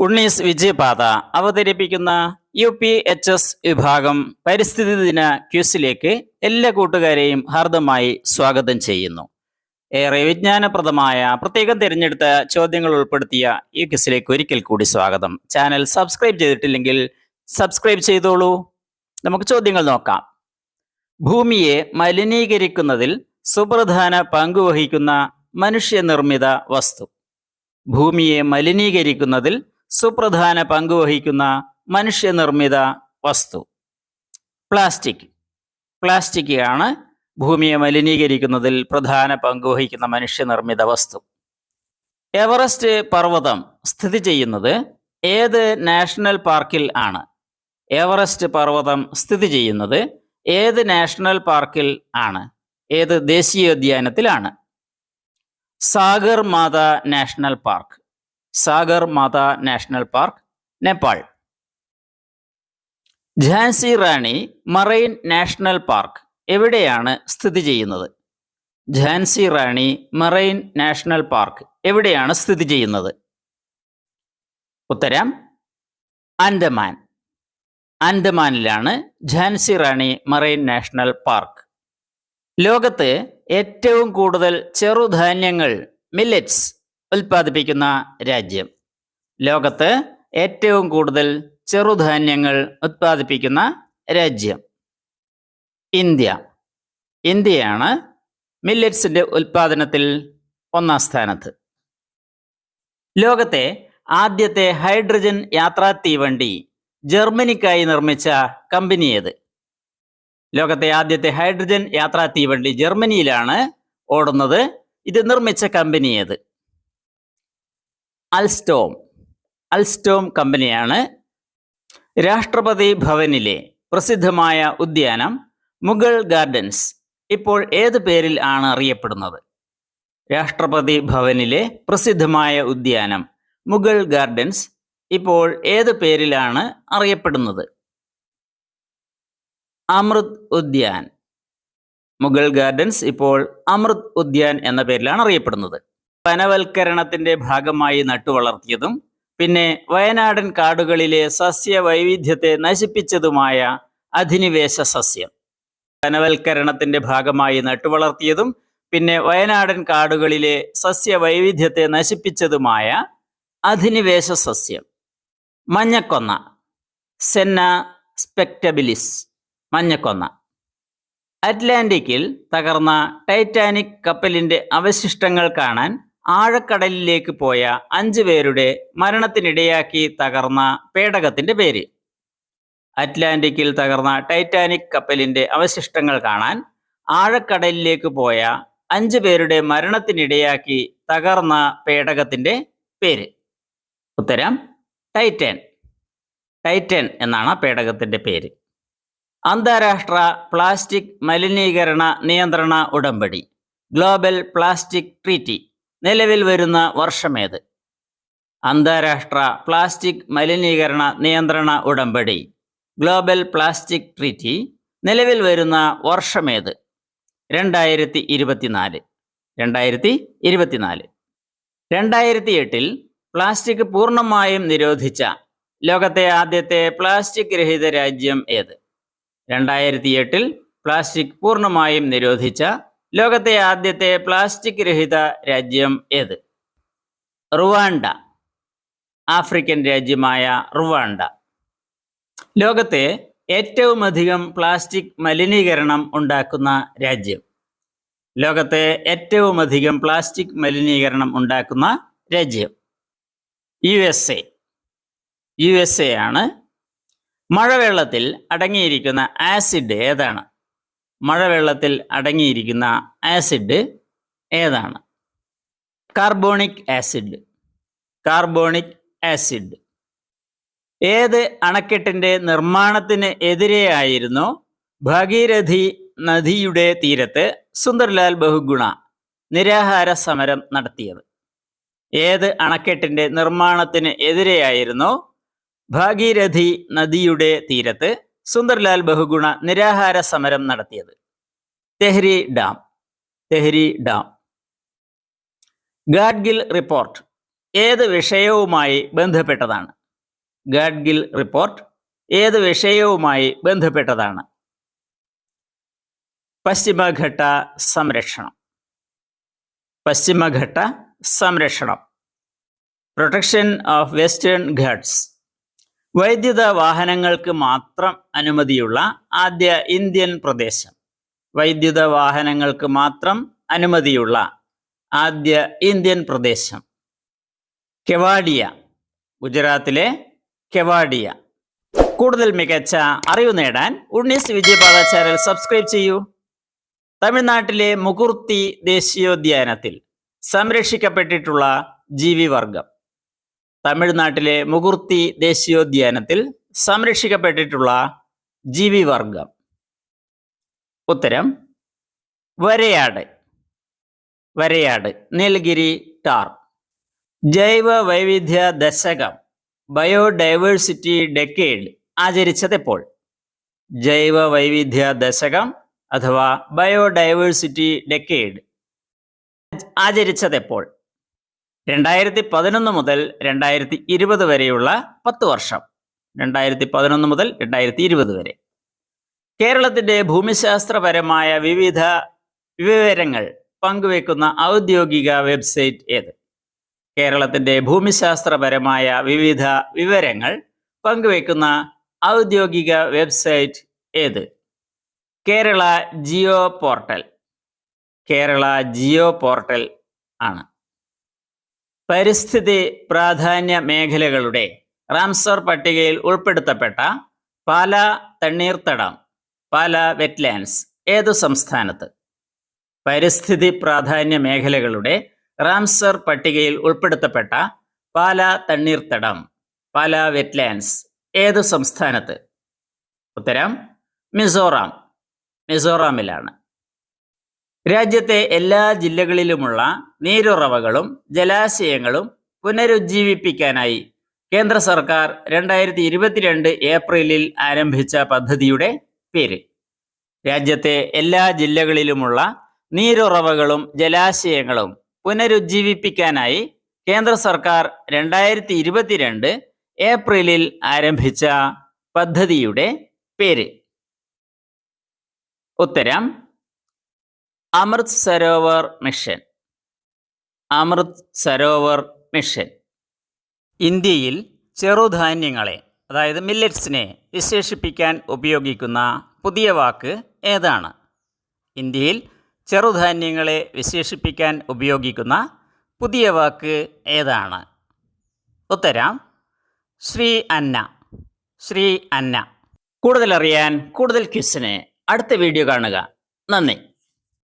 ഉണ്ണീസ് വിജയപാത അവതരിപ്പിക്കുന്ന U P H S വിഭാഗം പരിസ്ഥിതി ദിന ക്യൂസിലേക്ക് എല്ലാ കൂട്ടുകാരെയും ഹാർദമായി സ്വാഗതം ചെയ്യുന്നു. ഏറെ വിജ്ഞാനപ്രദമായ പ്രത്യേകം തിരഞ്ഞെടുത്ത ചോദ്യങ്ങൾ ഉൾപ്പെടുത്തിയ ഈ ക്യൂസിലേക്ക് ഒരിക്കൽ കൂടി സ്വാഗതം. ചാനൽ സബ്സ്ക്രൈബ് ചെയ്തിട്ടില്ലെങ്കിൽ സബ്സ്ക്രൈബ് ചെയ്തോളൂ. നമുക്ക് ചോദ്യങ്ങൾ നോക്കാം. ഭൂമിയെ മലിനീകരിക്കുന്നതിൽ സുപ്രധാന പങ്കുവഹിക്കുന്ന മനുഷ്യനിർമ്മിത വസ്തു. ഭൂമിയെ മലിനീകരിക്കുന്നതിൽ സുപ്രധാന പങ്കുവഹിക്കുന്ന മനുഷ്യനിർമ്മിത വസ്തു. പ്ലാസ്റ്റിക്. പ്ലാസ്റ്റിക് ആണ് ഭൂമിയെ മലിനീകരിക്കുന്നതിൽ പ്രധാന പങ്കുവഹിക്കുന്ന മനുഷ്യനിർമ്മിത വസ്തു. എവറസ്റ്റ് പർവതം സ്ഥിതി ചെയ്യുന്നത് ഏത് നാഷണൽ പാർക്കിൽ ആണ്? എവറസ്റ്റ് പർവതം സ്ഥിതി ചെയ്യുന്നത് ഏത് നാഷണൽ പാർക്കിൽ ആണ്? ഏത് ദേശീയോദ്യാനത്തിലാണ്? Sagar Matha national park. Sagar Matha national park Nepal. Jhansi Rani marine national park എവിടെയാണ് സ്ഥിതി ചെയ്യുന്നത്? Jhansi Rani marine national park എവിടെയാണ് സ്ഥിതി ചെയ്യുന്നത്? ഉത്തരം Andaman. ആൻഡമാനിലാണ് Jhansi Rani marine national park. ലോകത്ത് ഏറ്റവും കൂടുതൽ ചെറുധാന്യങ്ങൾ മില്ലറ്റ്സ് ഉൽപ്പാദിപ്പിക്കുന്ന രാജ്യം. ലോകത്ത് ഏറ്റവും കൂടുതൽ ചെറുധാന്യങ്ങൾ ഉത്പാദിപ്പിക്കുന്ന രാജ്യം ഇന്ത്യ. ഇന്ത്യയാണ് മില്ലറ്റ്സിന്റെ ഉൽപാദനത്തിൽ ഒന്നാം സ്ഥാനത്ത്. ലോകത്തെ ആദ്യത്തെ ഹൈഡ്രജൻ യാത്രാ തീവണ്ടി ജർമ്മനിക്കായി നിർമ്മിച്ച കമ്പനി ഏത്? ലോകത്തെ ആദ്യത്തെ ഹൈഡ്രജൻ യാത്രാ തീവണ്ടി ജർമ്മനിയിലാണ് ഓടുന്നത്. ഇത് നിർമ്മിച്ച കമ്പനി ഏത്? അൽസ്റ്റോം. അൽസ്റ്റോം കമ്പനിയാണ് രാഷ്ട്രപതി ഭവനിലെ പ്രസിദ്ധമായ ഉദ്യാനം മുഗൾ ഗാർഡൻസ്. ഇപ്പോൾ ഏത് പേരിൽ ആണ് അറിയപ്പെടുന്നത്? രാഷ്ട്രപതി ഭവനിലെ പ്രസിദ്ധമായ ഉദ്യാനം മുഗൾ ഗാർഡൻസ്. ഇപ്പോൾ ഏത് പേരിലാണ് അറിയപ്പെടുന്നത്? അമൃത് ഉദ്യാൻ. മുഗൾ ഗാർഡൻസ് ഇപ്പോൾ അമൃത് ഉദ്യാൻ എന്ന പേരിലാണ് അറിയപ്പെടുന്നത്. വനവൽക്കരണത്തിന്റെ ഭാഗമായി നട്ടുവളർത്തിയതും പിന്നെ വയനാടൻ കാടുകളിലെ സസ്യ വൈവിധ്യത്തെ നശിപ്പിച്ചതുമായ അധിനിവേശ സസ്യം. വനവൽക്കരണത്തിന്റെ ഭാഗമായി നട്ടുവളർത്തിയതും പിന്നെ വയനാടൻ കാടുകളിലെ സസ്യ വൈവിധ്യത്തെ നശിപ്പിച്ചതുമായ അധിനിവേശ സസ്യം. മഞ്ഞക്കൊന്ന. Senna spectabilis. മഞ്ഞക്കൊന്ന. അറ്റ്ലാന്റിക്കിൽ തകർന്ന ടൈറ്റാനിക് കപ്പലിന്റെ അവശിഷ്ടങ്ങൾ കാണാൻ ആഴക്കടലിലേക്ക് പോയ അഞ്ചു പേരുടെ മരണത്തിനിടയാക്കി തകർന്ന പേടകത്തിന്റെ പേര്. അറ്റ്ലാന്റിക്കിൽ തകർന്ന ടൈറ്റാനിക് കപ്പലിന്റെ അവശിഷ്ടങ്ങൾ കാണാൻ ആഴക്കടലിലേക്ക് പോയ അഞ്ചു പേരുടെ മരണത്തിനിടയാക്കി തകർന്ന പേടകത്തിന്റെ പേര്. ഉത്തരം ടൈറ്റൻ. ടൈറ്റൻ എന്നാണ് പേടകത്തിന്റെ പേര്. അന്താരാഷ്ട്ര പ്ലാസ്റ്റിക് മലിനീകരണ നിയന്ത്രണ ഉടമ്പടി ഗ്ലോബൽ പ്ലാസ്റ്റിക് ട്രീറ്റി. നിലവിൽ വരുന്ന വർഷമേത് അന്താരാഷ്ട്ര പ്ലാസ്റ്റിക് മലിനീകരണ നിയന്ത്രണ ഉടമ്പടി ഗ്ലോബൽ പ്ലാസ്റ്റിക് ട്രീറ്റി നിലവിൽ വരുന്ന വർഷമേത് രണ്ടായിരത്തി ഇരുപത്തിനാല് രണ്ടായിരത്തി ഇരുപത്തിനാല് രണ്ടായിരത്തി എട്ടിൽ പ്ലാസ്റ്റിക് പൂർണമായും നിരോധിച്ച ലോകത്തെ ആദ്യത്തെ പ്ലാസ്റ്റിക് രഹിത രാജ്യം ഏത്? രണ്ടായിരത്തി എട്ടിൽ പ്ലാസ്റ്റിക് പൂർണമായും നിരോധിച്ച ലോകത്തെ ആദ്യത്തെ പ്ലാസ്റ്റിക് രഹിത രാജ്യം ഏത്? റുവാണ്ട. ആഫ്രിക്കൻ രാജ്യമായ റുവാണ്ട. ലോകത്തെ ഏറ്റവും അധികം പ്ലാസ്റ്റിക് മലിനീകരണം ഉണ്ടാക്കുന്ന രാജ്യം. ലോകത്തെ ഏറ്റവും അധികം പ്ലാസ്റ്റിക് മലിനീകരണം ഉണ്ടാക്കുന്ന രാജ്യം. U S A U S A ആണ്. മഴവെള്ളത്തിൽ അടങ്ങിയിരിക്കുന്ന ആസിഡ് ഏതാണ്? മഴവെള്ളത്തിൽ അടങ്ങിയിരിക്കുന്ന ആസിഡ് ഏതാണ്? കാർബോണിക് ആസിഡ് കാർബോണിക് ആസിഡ് ഏത് അണക്കെട്ടിന്റെ നിർമ്മാണത്തിന് എതിരെയായിരുന്നു ഭാഗീരഥി നദിയുടെ തീരത്ത് സുന്ദർലാൽ ബഹുഗുണ നിരാഹാര സമരം നടത്തിയത്? ഏത് അണക്കെട്ടിന്റെ നിർമ്മാണത്തിന് എതിരെയായിരുന്നു ഭാഗീരഥി നദിയുടെ തീരത്ത് സുന്ദർലാൽ ബഹുഗുണ നിരാഹാര സമരം നടത്തിയത്. Tehri dam Tehri dam. Gadgil report ഏത് വിഷയവുമായി ബന്ധപ്പെട്ടതാണ്? ഗാഡ്ഗിൽ റിപ്പോർട്ട് ഏത് വിഷയവുമായി ബന്ധപ്പെട്ടതാണ്? പശ്ചിമഘട്ട സംരക്ഷണം. പശ്ചിമഘട്ട സംരക്ഷണം. Protection of western Ghats. വൈദ്യുത വാഹനങ്ങൾക്ക് മാത്രം അനുമതിയുള്ള ആദ്യ ഇന്ത്യൻ പ്രദേശം. വൈദ്യുത വാഹനങ്ങൾക്ക് മാത്രം അനുമതിയുള്ള ആദ്യ ഇന്ത്യൻ പ്രദേശം. കെവാഡിയ ഗുജറാത്തിലെ കെവാഡിയ. കൂടുതൽ മികച്ച അറിവ് നേടാൻ ഉണ്ണീസ് വിജയപാത ചാനൽ സബ്സ്ക്രൈബ് ചെയ്യൂ. തമിഴ്നാട്ടിലെ മുകുർത്തി ദേശീയോദ്യാനത്തിൽ സംരക്ഷിക്കപ്പെട്ടിട്ടുള്ള ജീവിവർഗം. തമിഴ്നാട്ടിലെ മുകുർത്തി ദേശീയോദ്യാനത്തിൽ സംരക്ഷിക്കപ്പെട്ടിട്ടുള്ള ജീവിവർഗം ഉത്തരം വരയാട്. വരയാട് നീലഗിരി ടാർ. ജൈവ വൈവിധ്യ ദശകം ബയോഡൈവേഴ്സിറ്റി ഡെക്കേഡ് ആചരിച്ചതെപ്പോൾ ജൈവ വൈവിധ്യ ദശകം അഥവാ ബയോഡൈവേഴ്സിറ്റി ഡെക്കേഡ് ആചരിച്ചതെപ്പോൾ രണ്ടായിരത്തി പതിനൊന്ന് മുതൽ രണ്ടായിരത്തി ഇരുപത് വരെയുള്ള പത്ത് വർഷം. രണ്ടായിരത്തി പതിനൊന്ന് മുതൽ രണ്ടായിരത്തി ഇരുപത് വരെ. കേരളത്തിന്റെ ഭൂമിശാസ്ത്രപരമായ വിവിധ വിവരങ്ങൾ പങ്കുവെക്കുന്ന ഔദ്യോഗിക വെബ്സൈറ്റ് ഏത്? കേരളത്തിന്റെ ഭൂമിശാസ്ത്രപരമായ വിവിധ വിവരങ്ങൾ പങ്കുവെക്കുന്ന ഔദ്യോഗിക വെബ്സൈറ്റ് ഏത്? Kerala geo portal. Kerala geo portal ആണ്. പരിസ്ഥിതി പ്രാധാന്യ മേഖലകളുടെ റാംസർ പട്ടികയിൽ ഉൾപ്പെടുത്തപ്പെട്ട പാല തണ്ണീർത്തടം പാല വെറ്റ്ലാൻഡ്സ് ഏതു സംസ്ഥാനത്ത്? പരിസ്ഥിതി പ്രാധാന്യ മേഖലകളുടെ റാംസർ പട്ടികയിൽ ഉൾപ്പെടുത്തപ്പെട്ട പാല തണ്ണീർത്തടം പാല വെറ്റ്ലാൻഡ്സ് ഏതു സംസ്ഥാനത്ത്? ഉത്തരം മിസോറാം. മിസോറാമിലാണ്. രാജ്യത്തെ എല്ലാ ജില്ലകളിലുമുള്ള നീരുറവകളും ജലാശയങ്ങളും പുനരുജ്ജീവിപ്പിക്കാനായി കേന്ദ്ര സർക്കാർ രണ്ടായിരത്തി ഇരുപത്തിരണ്ട് ഏപ്രിലിൽ ആരംഭിച്ച പദ്ധതിയുടെ പേര്. രാജ്യത്തെ എല്ലാ ജില്ലകളിലുമുള്ള നീരുറവകളും ജലാശയങ്ങളും പുനരുജ്ജീവിപ്പിക്കാനായി കേന്ദ്ര സർക്കാർ രണ്ടായിരത്തി ഇരുപത്തിരണ്ട് ഏപ്രിലിൽ ആരംഭിച്ച പദ്ധതിയുടെ പേര്. ഉത്തരം അമൃത് സരോവർ മിഷൻ. അമൃത് സരോവർ മിഷൻ. ഇന്ത്യയിൽ ചെറുധാന്യങ്ങളെ അതായത് മില്ലറ്റ്സിനെ വിശേഷിപ്പിക്കാൻ ഉപയോഗിക്കുന്ന പുതിയ വാക്ക് ഏതാണ്? ഇന്ത്യയിൽ ചെറുധാന്യങ്ങളെ വിശേഷിപ്പിക്കാൻ ഉപയോഗിക്കുന്ന പുതിയ വാക്ക് ഏതാണ്? ഉത്തരം ശ്രീ അന്ന. ശ്രീ അന്ന. കൂടുതലറിയാൻ കൂടുതൽ ക്വിസിന് അടുത്ത വീഡിയോ കാണുക. നന്ദി.